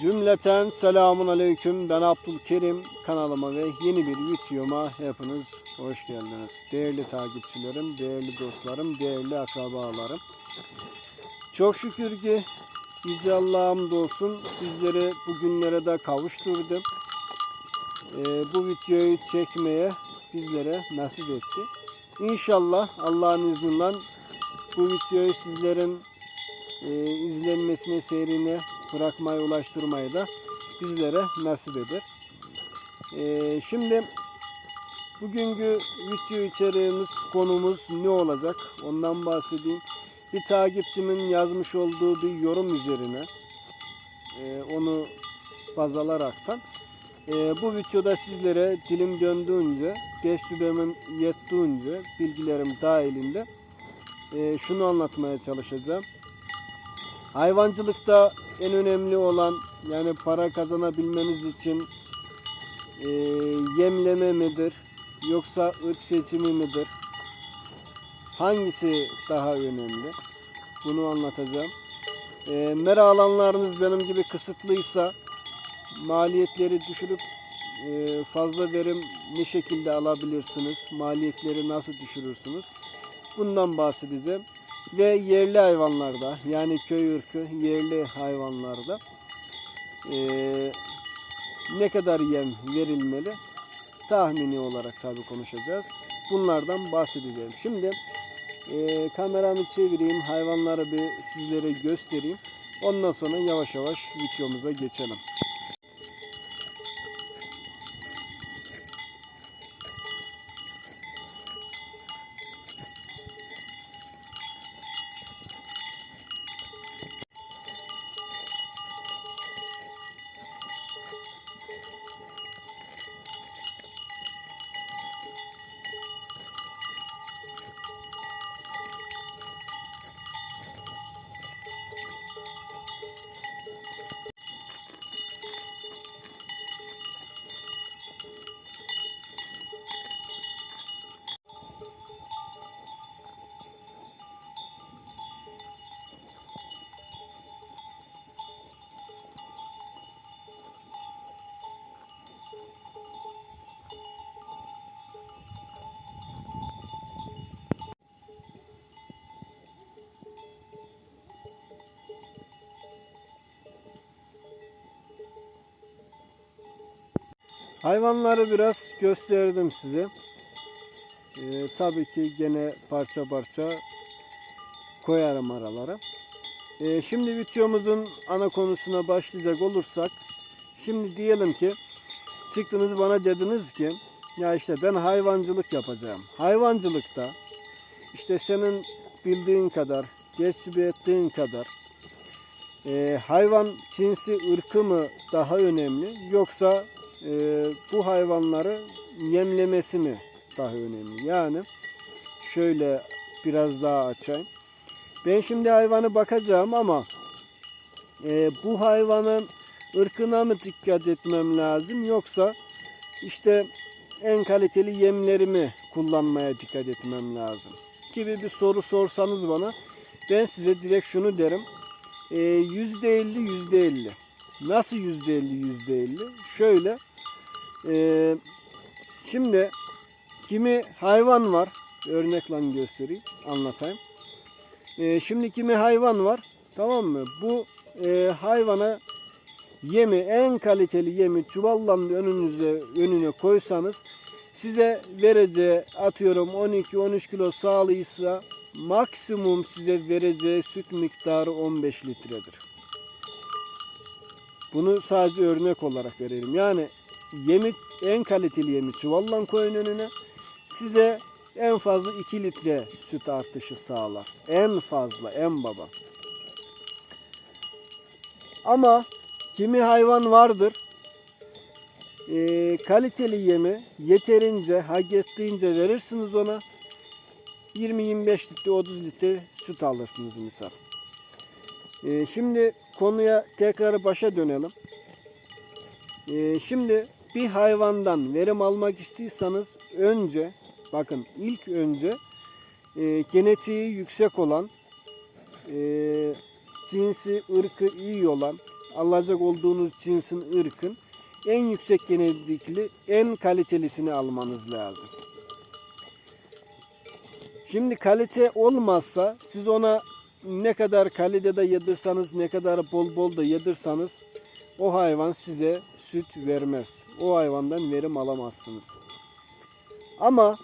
Cümleten selamun aleyküm. Ben Abdülkerim kanalıma ve yeni bir videoma hepiniz hoş geldiniz. Değerli takipçilerim, değerli dostlarım, değerli akrabalarım. Çok şükür ki Yüce Allah'a hamdolsun bizleri bugünlere de kavuşturdu. Ee, bu videoyu çekmeye bizlere nasip etti. İnşallah Allah'ın izniyle bu videoyu sizlerin e, izlenmesine, seyrine bırakmayı, ulaştırmayı da bizlere nasip eder. E, şimdi bugünkü video içeriğimiz, konumuz ne olacak? Ondan bahsedeyim. Bir takipçimin yazmış olduğu bir yorum üzerine e, onu baz alaraktan e, bu videoda sizlere dilim döndüğünce, tecrübemin yettiğince, bilgilerim dahilinde e, şunu anlatmaya çalışacağım. Hayvancılıkta en önemli olan yani para kazanabilmeniz için e, yemleme midir yoksa ırk seçimi midir? Hangisi daha önemli? Bunu anlatacağım. E, mera alanlarınız benim gibi kısıtlıysa maliyetleri düşürüp e, fazla verim ne şekilde alabilirsiniz? Maliyetleri nasıl düşürürsünüz? Bundan bahsedeceğim ve yerli hayvanlarda yani köy ırkı yerli hayvanlarda eee, ne kadar yem verilmeli tahmini olarak tabi konuşacağız. Bunlardan bahsedeceğim. Şimdi eee, kameramı çevireyim hayvanları bir sizlere göstereyim. Ondan sonra yavaş yavaş videomuza geçelim. Hayvanları biraz gösterdim size. Ee, tabii ki gene parça parça koyarım aralara. Ee, şimdi videomuzun ana konusuna başlayacak olursak şimdi diyelim ki çıktınız bana dediniz ki ya işte ben hayvancılık yapacağım. Hayvancılıkta işte senin bildiğin kadar, tecrübe ettiğin kadar e, hayvan cinsi ırkı mı daha önemli yoksa e, bu hayvanları yemlemesi mi daha önemli? Yani şöyle biraz daha açayım. Ben şimdi hayvanı bakacağım ama e, bu hayvanın ırkına mı dikkat etmem lazım yoksa işte en kaliteli yemlerimi kullanmaya dikkat etmem lazım gibi bir soru sorsanız bana ben size direkt şunu derim. E, %50 %50. Nasıl %50 %50? Şöyle ee, şimdi kimi hayvan var. Örnekle göstereyim, anlatayım. Ee, şimdi kimi hayvan var. Tamam mı? Bu e, hayvana yemi, en kaliteli yemi çuvallan önünüze önüne koysanız size vereceği atıyorum 12-13 kilo sağlıysa maksimum size vereceği süt miktarı 15 litredir. Bunu sadece örnek olarak verelim. Yani yemi en kaliteli yemi çuvallan koyun önüne. Size en fazla 2 litre süt artışı sağlar. En fazla, en baba. Ama kimi hayvan vardır. e, kaliteli yemi yeterince, hak ettiğince verirsiniz ona. 20-25 litre, 30 litre süt alırsınız misal. E, şimdi konuya tekrar başa dönelim. E, şimdi bir hayvandan verim almak istiyorsanız önce bakın ilk önce e, genetiği yüksek olan e, cinsi ırkı iyi olan alacak olduğunuz cinsin ırkın en yüksek genetikli, en kalitelisini almanız lazım. Şimdi kalite olmazsa siz ona ne kadar kalitede yedirsanız, ne kadar bol bol da yedirsanız o hayvan size süt vermez. O hayvandan verim alamazsınız. Ama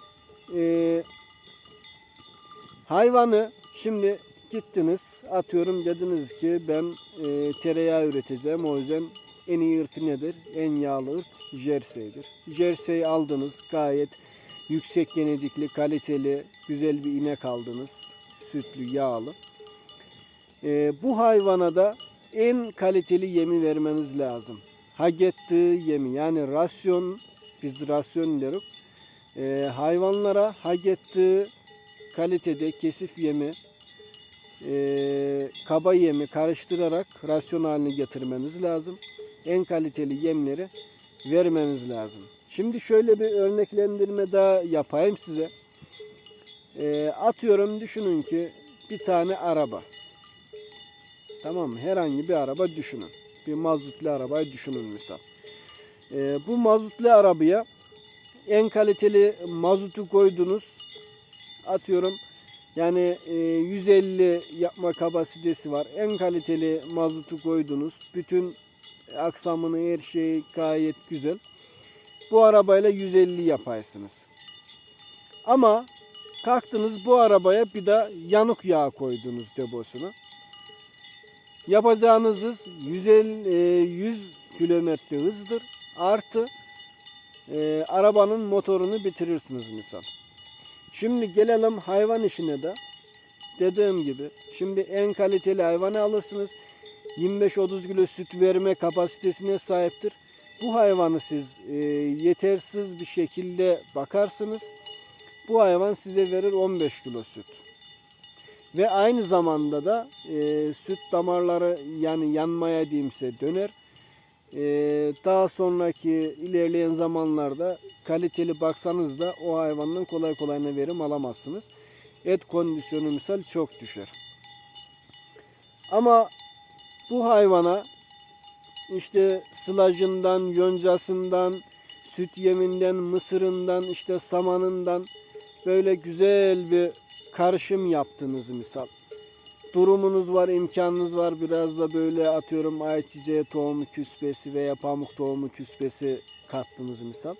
eee hayvanı şimdi gittiniz atıyorum dediniz ki ben eee, tereyağı üreteceğim o yüzden en iyi ırk nedir? En yağlı ırk Jersey'dir. Jersey aldınız gayet yüksek genetikli, kaliteli, güzel bir inek aldınız. Sütlü, yağlı. Eee, bu hayvana da en kaliteli yemi vermeniz lazım. Hak ettiği yemi yani rasyon, biz rasyon deriz. Eee, hayvanlara hak ettiği kalitede kesif yemi, eee, kaba yemi karıştırarak rasyon haline getirmeniz lazım. En kaliteli yemleri vermeniz lazım. Şimdi şöyle bir örneklendirme daha yapayım size. Eee, atıyorum düşünün ki bir tane araba. Tamam mı? Herhangi bir araba düşünün. Bir mazotlu arabayı düşünün misal. Eee, bu mazotlu arabaya en kaliteli mazotu koydunuz. Atıyorum yani e, 150 yapma kapasitesi var. En kaliteli mazotu koydunuz. Bütün aksamını her şey gayet güzel. Bu arabayla 150 yaparsınız. Ama kalktınız bu arabaya bir de yanık yağ koydunuz deposuna. Yapacağınız hız 150, e, 100 kilometre hızdır. Artı e, arabanın motorunu bitirirsiniz misal. Şimdi gelelim hayvan işine de. Dediğim gibi şimdi en kaliteli hayvanı alırsınız. 25-30 kilo süt verme kapasitesine sahiptir. Bu hayvanı siz e, yetersiz bir şekilde bakarsınız. Bu hayvan size verir 15 kilo süt. Ve aynı zamanda da e, süt damarları yani yanmaya diyeyimse döner. E, daha sonraki ilerleyen zamanlarda kaliteli baksanız da o hayvandan kolay kolay ne verim alamazsınız. Et kondisyonu misal çok düşer. Ama bu hayvana işte sılacından, yoncasından, süt yeminden, mısırından, işte samanından böyle güzel bir karışım yaptınız misal. Durumunuz var, imkanınız var. Biraz da böyle atıyorum ayçiçeği tohumu küspesi veya pamuk tohumu küspesi kattınız misal.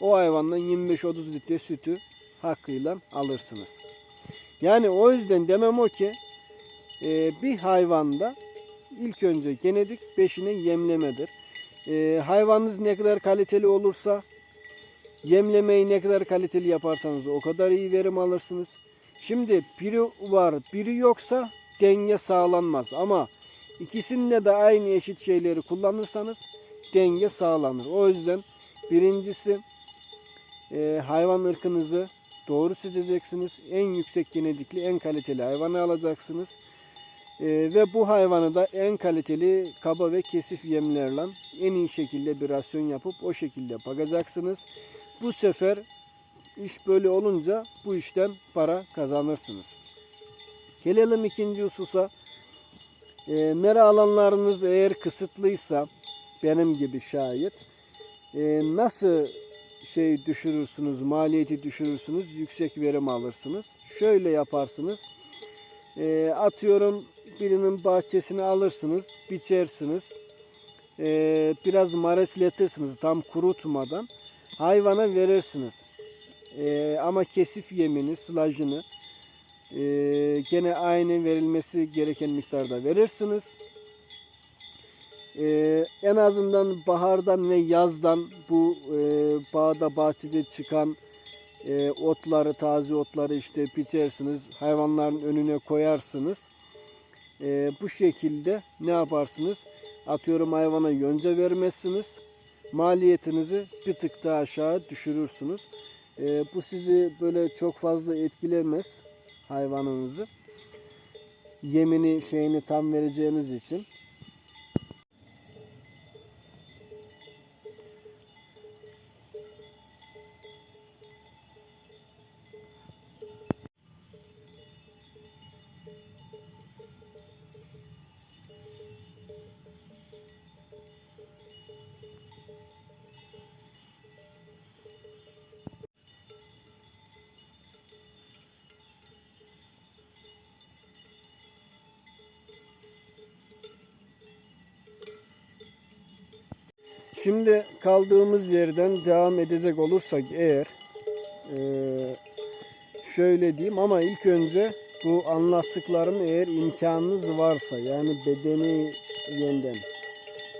O hayvandan 25-30 litre sütü hakkıyla alırsınız. Yani o yüzden demem o ki e, bir hayvanda ilk önce genetik beşine yemlemedir. E, hayvanınız ne kadar kaliteli olursa yemlemeyi ne kadar kaliteli yaparsanız o kadar iyi verim alırsınız. Şimdi biri var biri yoksa denge sağlanmaz ama ikisinde de aynı eşit şeyleri kullanırsanız denge sağlanır. O yüzden birincisi e, hayvan ırkınızı doğru seçeceksiniz. En yüksek genetikli, en kaliteli hayvanı alacaksınız. E, ve bu hayvanı da en kaliteli kaba ve kesif yemlerle en iyi şekilde bir rasyon yapıp o şekilde bakacaksınız. Bu sefer iş böyle olunca bu işten para kazanırsınız. Gelelim ikinci hususa. E, mera alanlarınız eğer kısıtlıysa benim gibi şayet e, nasıl şey düşürürsünüz, maliyeti düşürürsünüz, yüksek verim alırsınız. Şöyle yaparsınız. E, atıyorum birinin bahçesini alırsınız, biçersiniz. E, biraz maresletirsiniz tam kurutmadan. Hayvana verirsiniz. E, ama kesif yemini, sılajını e, gene aynı verilmesi gereken miktarda verirsiniz. Ee, en azından bahardan ve yazdan bu e, bağda bahçede çıkan e, otları, taze otları işte biçersiniz, hayvanların önüne koyarsınız. E, bu şekilde ne yaparsınız? Atıyorum hayvana yonca vermezsiniz. Maliyetinizi bir tık daha aşağı düşürürsünüz. E, bu sizi böyle çok fazla etkilemez hayvanınızı. Yemini şeyini tam vereceğiniz için. Kaldığımız yerden devam edecek olursak eğer eee, şöyle diyeyim ama ilk önce bu anlattıklarım eğer imkanınız varsa yani bedeni yönden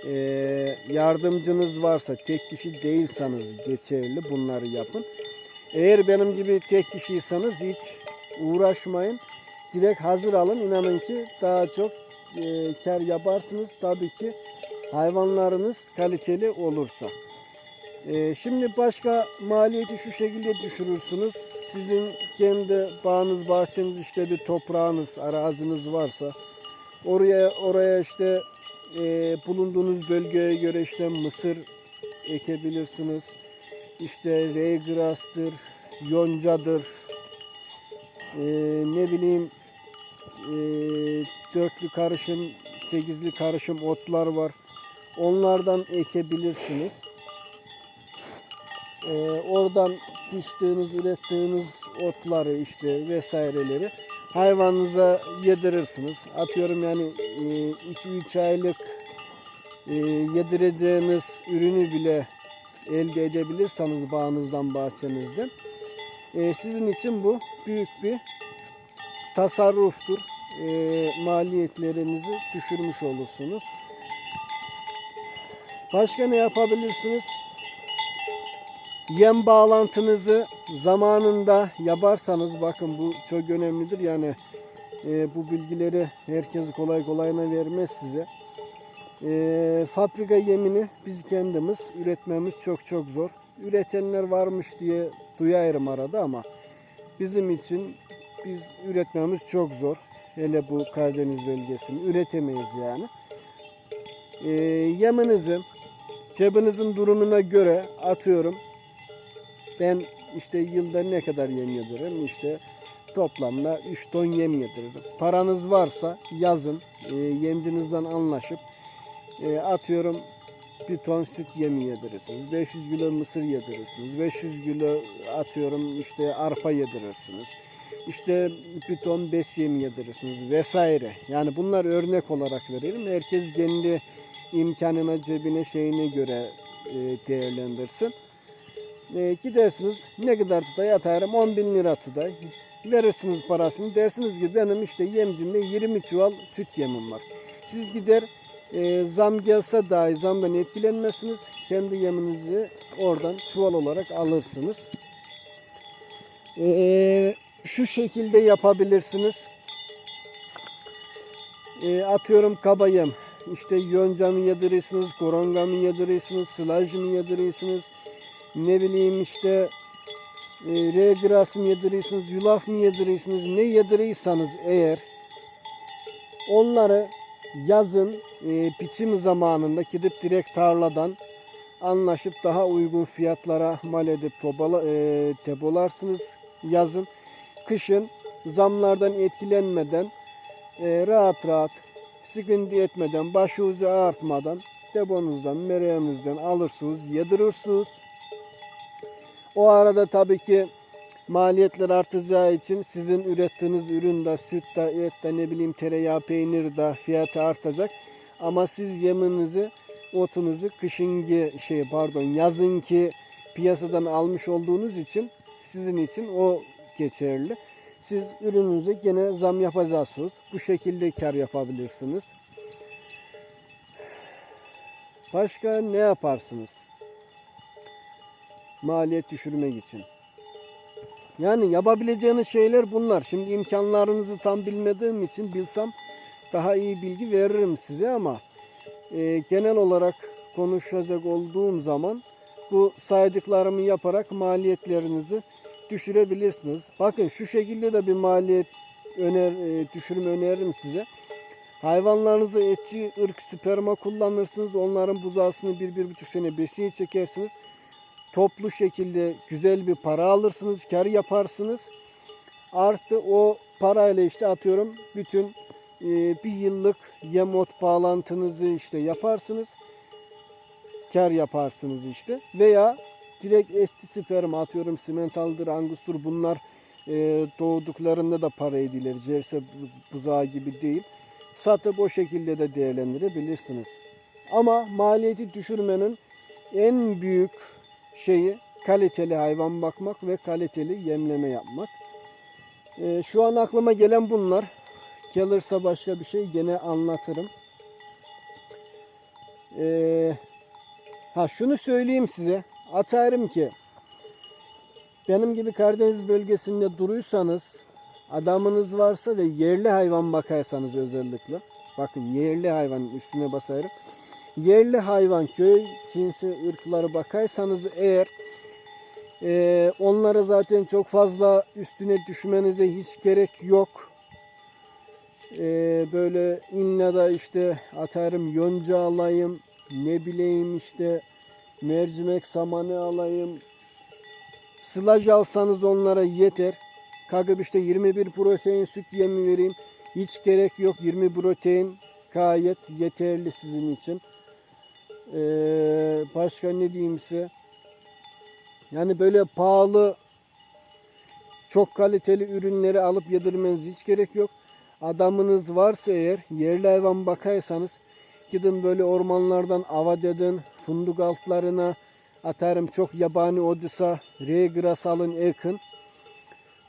eee, yardımcınız varsa tek kişi değilseniz geçerli bunları yapın. Eğer benim gibi tek kişiyseniz hiç uğraşmayın. Direkt hazır alın. İnanın ki daha çok eee kar yaparsınız. Tabii ki hayvanlarınız kaliteli olursa. Ee, şimdi başka maliyeti şu şekilde düşürürsünüz. Sizin kendi bağınız, bahçeniz işte bir toprağınız, araziniz varsa oraya oraya işte e, bulunduğunuz bölgeye göre işte mısır ekebilirsiniz. İşte reygrastır, yoncadır, e, ne bileyim e, dörtlü karışım, sekizli karışım otlar var. Onlardan ekebilirsiniz. Ee, oradan biçtiğiniz, ürettiğiniz otları işte vesaireleri hayvanınıza yedirirsiniz. Atıyorum yani 2-3 aylık e, yedireceğiniz ürünü bile elde edebilirseniz bağınızdan, bahçenizden e, sizin için bu büyük bir tasarruftur. E, maliyetlerinizi düşürmüş olursunuz. Başka ne yapabilirsiniz? Yem bağlantınızı zamanında yaparsanız bakın bu çok önemlidir. Yani e, bu bilgileri herkes kolay kolayına vermez size. E, fabrika yemini biz kendimiz üretmemiz çok çok zor. Üretenler varmış diye duyarım arada ama bizim için biz üretmemiz çok zor. Hele bu Karadeniz bölgesini üretemeyiz yani. E, yeminizi cebinizin durumuna göre atıyorum. Ben işte yılda ne kadar yem yediririm? İşte toplamda 3 ton yem yediririm. Paranız varsa yazın e, yemcinizden anlaşıp e, atıyorum bir ton süt yemi yedirirsiniz. 500 kilo mısır yedirirsiniz. 500 kilo atıyorum işte arpa yedirirsiniz. İşte bir ton bes yemi yedirirsiniz vesaire. Yani bunlar örnek olarak verelim. Herkes kendi imkanına, cebine, şeyine göre e, değerlendirsin. E, gidersiniz ne kadar tutay atarım 10 bin lira tutay. Verirsiniz parasını dersiniz ki benim işte yemcimde 20 çuval süt yemim var. Siz gider e, zam gelse dahi zamdan etkilenmezsiniz. Kendi yeminizi oradan çuval olarak alırsınız. E, şu şekilde yapabilirsiniz. E, atıyorum kaba yem. İşte yonca mı yedirirsiniz, koronga mı yedirirsiniz, sılaj mı yedirirsiniz, ne bileyim işte e, regras mı yedirirsiniz, yulaf mı yedirirsiniz, ne yediriyorsanız eğer onları yazın e, biçim zamanında gidip direkt tarladan anlaşıp daha uygun fiyatlara mal edip tobala, e, depolarsınız yazın. Kışın zamlardan etkilenmeden e, rahat rahat sıkıntı etmeden, başınızı ağartmadan debonuzdan, mereğinizden alırsınız, yedirirsiniz. O arada tabii ki maliyetler artacağı için sizin ürettiğiniz üründe, süt de, et de, ne bileyim tereyağı, peynir de fiyatı artacak. Ama siz yeminizi, otunuzu kışınki şey pardon yazınki piyasadan almış olduğunuz için sizin için o geçerli. Siz ürününüze gene zam yapacaksınız. Bu şekilde kar yapabilirsiniz. Başka ne yaparsınız? Maliyet düşürmek için. Yani yapabileceğiniz şeyler bunlar. Şimdi imkanlarınızı tam bilmediğim için bilsem daha iyi bilgi veririm size ama e, genel olarak konuşacak olduğum zaman bu saydıklarımı yaparak maliyetlerinizi düşürebilirsiniz. Bakın şu şekilde de bir maliyet öner, e, düşürme öneririm size. Hayvanlarınızı etçi ırk sperma kullanırsınız. Onların buzağısını bir, bir buçuk sene besiye çekersiniz. Toplu şekilde güzel bir para alırsınız, kar yaparsınız. Artı o parayla işte atıyorum bütün e, bir yıllık yemot bağlantınızı işte yaparsınız. Kar yaparsınız işte. Veya direkt eski sperma atıyorum simentaldır, angustur bunlar e, doğduklarında da para edilir. Cerse buzağı gibi değil. Satıp o şekilde de değerlendirebilirsiniz. Ama maliyeti düşürmenin en büyük şeyi kaliteli hayvan bakmak ve kaliteli yemleme yapmak. Ee, şu an aklıma gelen bunlar. Gelirse başka bir şey gene anlatırım. Ee, ha şunu söyleyeyim size. Atarım ki benim gibi Karadeniz bölgesinde duruysanız adamınız varsa ve yerli hayvan bakarsanız özellikle bakın yerli hayvanın üstüne basarım. Yerli hayvan köy cinsi ırkları bakarsanız eğer e, onlara zaten çok fazla üstüne düşmenize hiç gerek yok. E, böyle illa da işte atarım yonca alayım ne bileyim işte mercimek samanı alayım Sılaj alsanız onlara yeter. Kagıp işte 21 protein süt yemi vereyim. Hiç gerek yok. 20 protein gayet yeterli sizin için. Ee, başka ne diyeyim size? Yani böyle pahalı çok kaliteli ürünleri alıp yedirmeniz hiç gerek yok. Adamınız varsa eğer yerli hayvan bakarsanız gidin böyle ormanlardan ava dedin, funduk altlarına, atarım çok yabani odisa, regras alın ekın.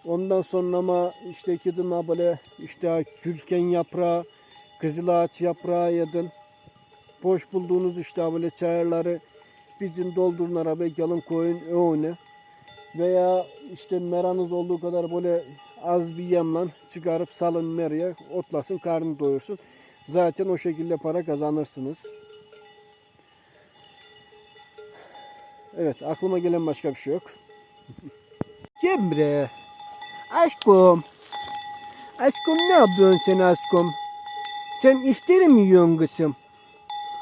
Ondan sonra ama işte gidin böyle işte kürken yaprağı, kızıl ağaç yaprağı yedin. Boş bulduğunuz işte böyle çayırları bizim doldurun arabaya gelin koyun öğüne. Veya işte meranız olduğu kadar böyle az bir yemle çıkarıp salın meraya otlasın karnını doyursun. Zaten o şekilde para kazanırsınız. Evet aklıma gelen başka bir şey yok. Cemre. Aşkım. Aşkım ne yapıyorsun sen aşkım? Sen iftiri mi yiyorsun kızım?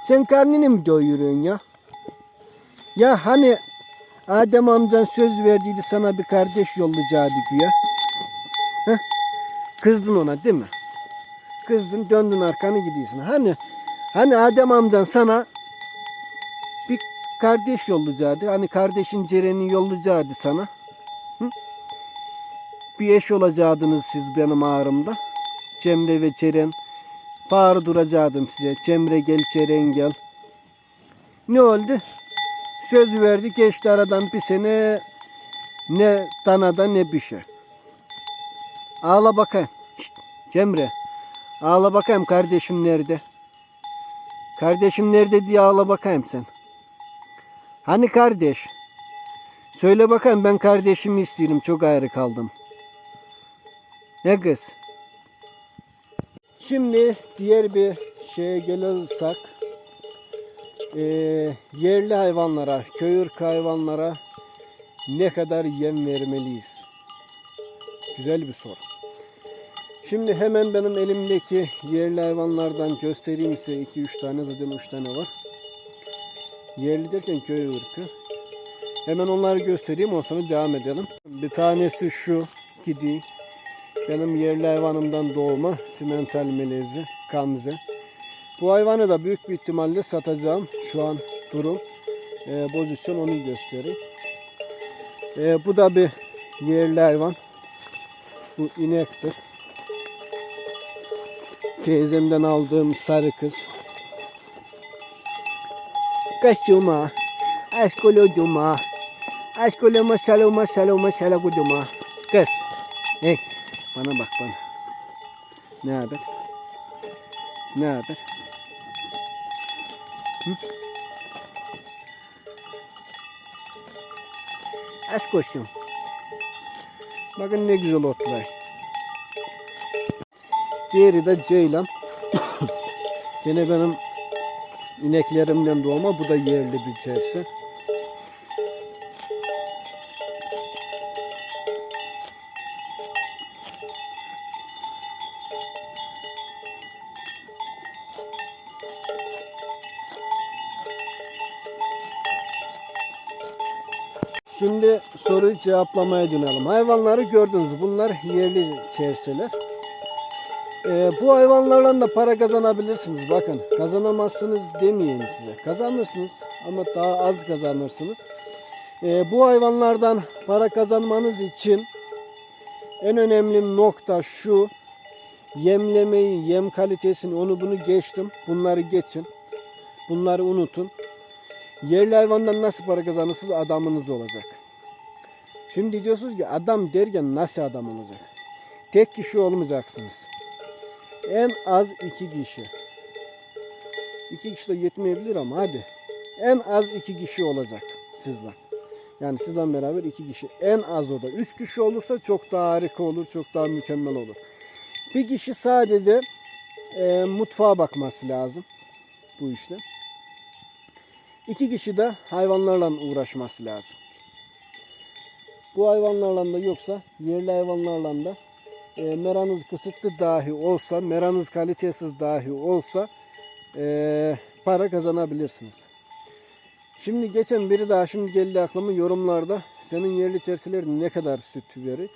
Sen karnını mı doyuruyorsun ya? Ya hani Adem amcan söz verdiydi sana bir kardeş yollayacaktı güya. Heh? Kızdın ona değil mi? Kızdın döndün arkanı gidiyorsun. Hani hani Adem amcan sana kardeş yollayacaktı. Hani kardeşin Ceren'i yollayacaktı sana. Hı? Bir eş olacaktınız siz benim ağrımda. Cemre ve Ceren. Bağır duracaktım size. Cemre gel Ceren gel. Ne oldu? Söz verdi geçti aradan bir sene. Ne danada ne bir şey. Ağla bakayım. Şşt, Cemre. Ağla bakayım kardeşim nerede? Kardeşim nerede diye ağla bakayım sen. Hani kardeş? Söyle bakayım ben kardeşimi istiyorum. Çok ayrı kaldım. Ne kız? Şimdi diğer bir şeye gelirsek eee, yerli hayvanlara, köy ırkı hayvanlara ne kadar yem vermeliyiz? Güzel bir soru. Şimdi hemen benim elimdeki yerli hayvanlardan göstereyim size 2-3 tane zaten 3 tane var. Yerli derken köy ırkı. Hemen onları göstereyim ondan sonra devam edelim. Bir tanesi şu kedi. Benim yerli hayvanımdan doğma simental melezi kamze. Bu hayvanı da büyük bir ihtimalle satacağım. Şu an durum. E, pozisyon onu gösterir. E, bu da bir yerli hayvan. Bu inektir. Teyzemden aldığım sarı kız. Kaşuma. Aşkoloduma. Aşkoloma saloma saloma salaguduma. Kız. Hey. Bana bak bana. Ne haber? Ne haber? Hı? Koşum. Bakın ne güzel otlar. Diğeri de ceylan. Gene benim ineklerimden doğma. Bu da yerli bir cersi. Şimdi soruyu cevaplamaya dönelim. Hayvanları gördünüz. Bunlar yerli çerseler. Ee, bu hayvanlarla da para kazanabilirsiniz. Bakın kazanamazsınız demeyeyim size. Kazanırsınız ama daha az kazanırsınız. Ee, bu hayvanlardan para kazanmanız için en önemli nokta şu. Yemlemeyi, yem kalitesini onu bunu geçtim. Bunları geçin. Bunları unutun. Yerli hayvandan nasıl para kazanırsınız? Adamınız olacak. Şimdi diyeceksiniz ki adam derken nasıl adam olacak? Tek kişi olmayacaksınız. En az iki kişi. İki kişi de yetmeyebilir ama hadi. En az iki kişi olacak sizden. Yani sizden beraber iki kişi. En az o da. Üç kişi olursa çok daha harika olur. Çok daha mükemmel olur. Bir kişi sadece e, mutfağa bakması lazım bu işte. İki kişi de hayvanlarla uğraşması lazım. Bu hayvanlarla da yoksa yerli hayvanlarla da e, meranız kısıtlı dahi olsa, meranız kalitesiz dahi olsa e, para kazanabilirsiniz. Şimdi geçen biri daha şimdi geldi aklıma yorumlarda senin yerli çerçeleri ne kadar süt verir?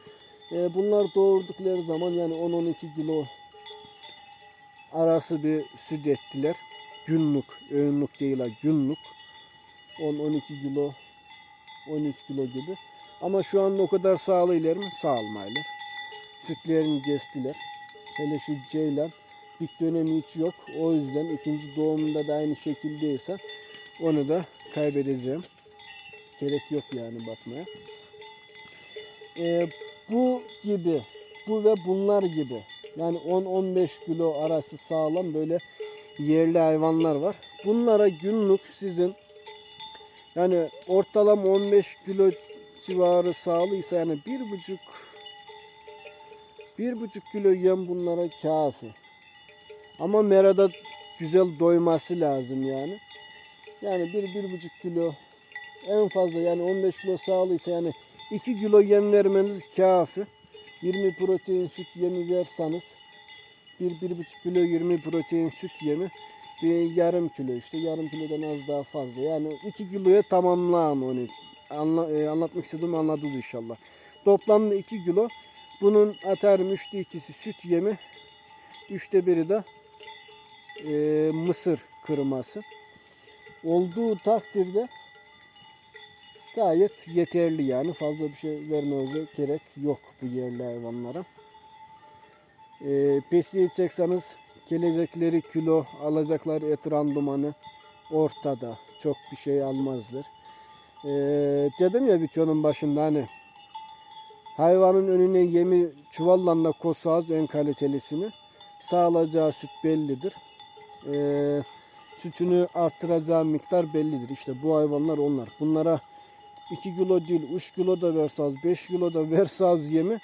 E, bunlar doğurdukları zaman yani 10-12 kilo arası bir süt ettiler. Günlük, öğünlük değil ha günlük. 10-12 kilo, 13 kilo gibi. Ama şu an o kadar sağlıylar mı? Sağlamaylar. Sütlerini kestiler. Hele şu ceylan dik dönemi hiç yok. O yüzden ikinci doğumunda da aynı şekildeyse onu da kaybedeceğim. Gerek yok yani bakmaya. Ee, bu gibi, bu ve bunlar gibi yani 10-15 kilo arası sağlam böyle yerli hayvanlar var. Bunlara günlük sizin yani ortalama 15 kilo civarı sağlıysa yani bir buçuk bir buçuk kilo yem bunlara kafi. Ama merada güzel doyması lazım yani. Yani bir, bir buçuk kilo en fazla yani 15 kilo sağlıysa yani 2 kilo yem vermeniz kafi. 20 protein süt yemi verseniz bir, bir buçuk kilo 20 protein süt yemi bir yarım kilo işte yarım kilodan az daha fazla. Yani 2 kiloya tamamlayın onu. Anla, e, anlatmak istediğimi anladınız inşallah. Toplamda 2 kilo. Bunun atarım 3'te 2'si süt yemi. 3'te biri de e, mısır kırması. Olduğu takdirde gayet yeterli yani fazla bir şey vermenize gerek yok bu yerli hayvanlara. E, besleyecekseniz gelecekleri kilo alacaklar et randımanı ortada. Çok bir şey almazlar. E, dedim ya videonun başında hani hayvanın önüne yemi çuvalla da koysağız en kalitelisini sağlayacağı süt bellidir. E, sütünü arttıracağı miktar bellidir. İşte bu hayvanlar onlar. Bunlara 2 kilo değil 3 kilo da verseniz 5 kilo da verseniz yemi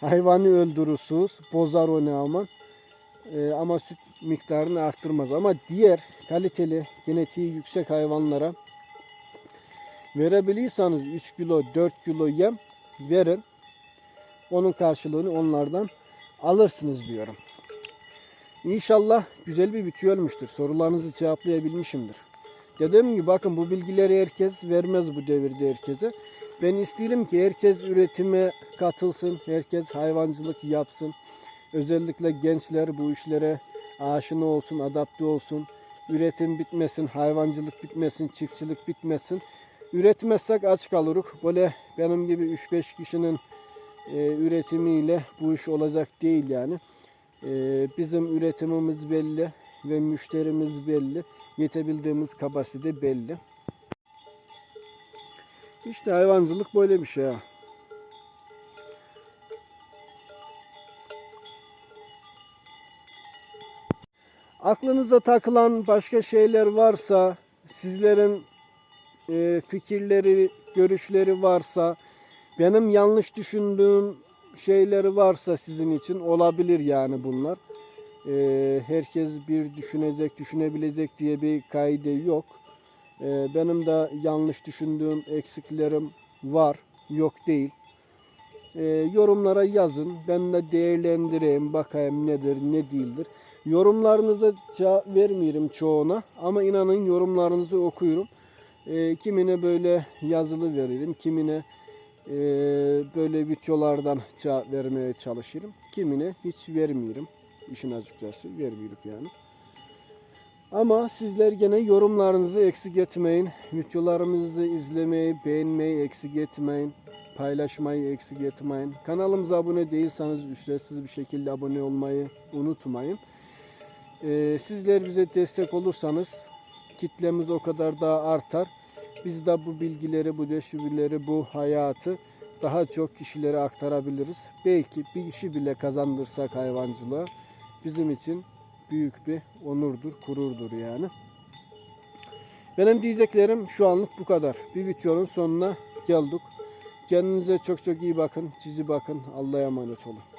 hayvanı öldürürsünüz. Bozar o ne aman. Ee, ama süt miktarını arttırmaz. Ama diğer kaliteli genetiği yüksek hayvanlara verebilirseniz 3 kilo 4 kilo yem verin. Onun karşılığını onlardan alırsınız diyorum. İnşallah güzel bir video olmuştur. Sorularınızı cevaplayabilmişimdir. Dediğim gibi bakın bu bilgileri herkes vermez bu devirde herkese. Ben isterim ki herkes üretime katılsın. Herkes hayvancılık yapsın. Özellikle gençler bu işlere aşina olsun, adapte olsun. Üretim bitmesin, hayvancılık bitmesin, çiftçilik bitmesin. Üretmezsek aç kalırız. Böyle benim gibi 3-5 kişinin e, üretimiyle bu iş olacak değil yani. E, bizim üretimimiz belli ve müşterimiz belli. Yetebildiğimiz kapasite belli. İşte hayvancılık böyle bir şey ha. Aklınıza takılan başka şeyler varsa, sizlerin e, fikirleri, görüşleri varsa, benim yanlış düşündüğüm şeyleri varsa sizin için olabilir yani bunlar. E, herkes bir düşünecek, düşünebilecek diye bir kaide yok. E, benim de yanlış düşündüğüm eksiklerim var, yok değil. E, yorumlara yazın, ben de değerlendireyim, bakayım nedir, ne değildir. Yorumlarınıza cevap vermiyorum çoğuna ama inanın yorumlarınızı okuyorum. E, kimine böyle yazılı veririm, kimine e, böyle videolardan vermeye çalışırım. Kimine hiç vermiyorum. İşin açıkçası vermiyorum yani. Ama sizler gene yorumlarınızı eksik etmeyin. Videolarımızı izlemeyi, beğenmeyi eksik etmeyin. Paylaşmayı eksik etmeyin. Kanalımıza abone değilseniz ücretsiz bir şekilde abone olmayı unutmayın. Ee, sizler bize destek olursanız kitlemiz o kadar daha artar. Biz de bu bilgileri, bu tecrübeleri, bu hayatı daha çok kişilere aktarabiliriz. Belki bir kişi bile kazandırsak hayvancılığa bizim için büyük bir onurdur, gururdur yani. Benim diyeceklerim şu anlık bu kadar. Bir videonun sonuna geldik. Kendinize çok çok iyi bakın. Sizi bakın. Allah'a emanet olun.